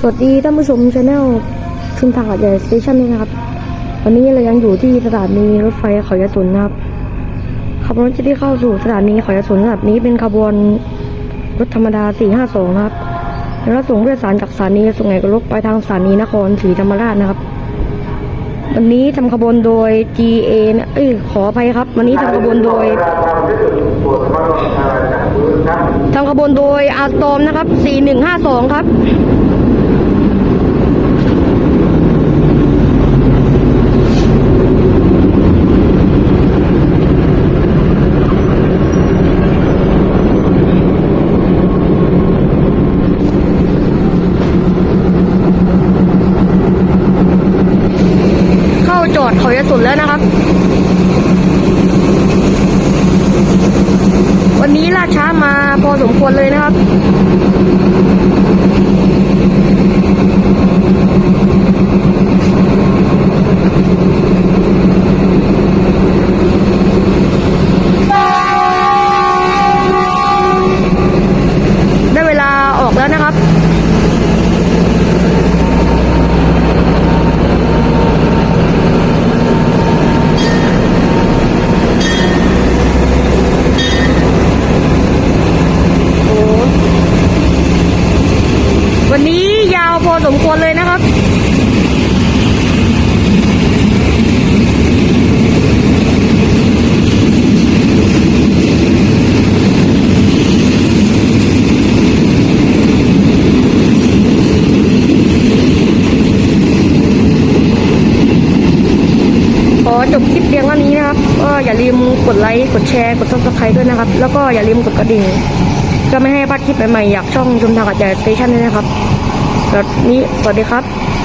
สวัสดีท่านผู้ชมชาแนลชุมทางอาดใหญ่สเตชันนี้นะครับ วันนี้เรายังอยู่ที่สถานีรถไฟเขายะตุนนะครับขบวนรถที่เข้าสู่สถานีเขายะตุนระดับนี้เป็นขบวนรถธรรมดา 452นะครับแล้วส่งผู้โดยสารจากสถานีสุไหงโกลกไปทางสถานีนครศรีธรรมราชนะครับ วันนี้ทำขบวนโดย GA นะเอ้ยขออภัยครับ วันนี้ทำขบวนโดยทำขบวนโดยอาร์ตอมนะครับ 4152 ครับ เข้า สุนแล้วนะครับ วันนี้ล่าช้ามาพอสมควรเลยนะครับ ได้เวลาออกแล้วนะครับ โอ้วันนี้ยาวพอสมควรเลยนะครับขอจบคลิปเพียงเท่านี้นะครับ ก็อย่าลืมกดไลค์ กดแชร์ กดซับสไครต์ด้วยนะครับ แล้วก็อย่าลืมกดกระดิ่ง จะไม่ให้พลาดคลิปใหม่ๆ อยากช่องชมทางกัดใหญ่สเตชันด้วยนะครับ สวัสดีครับ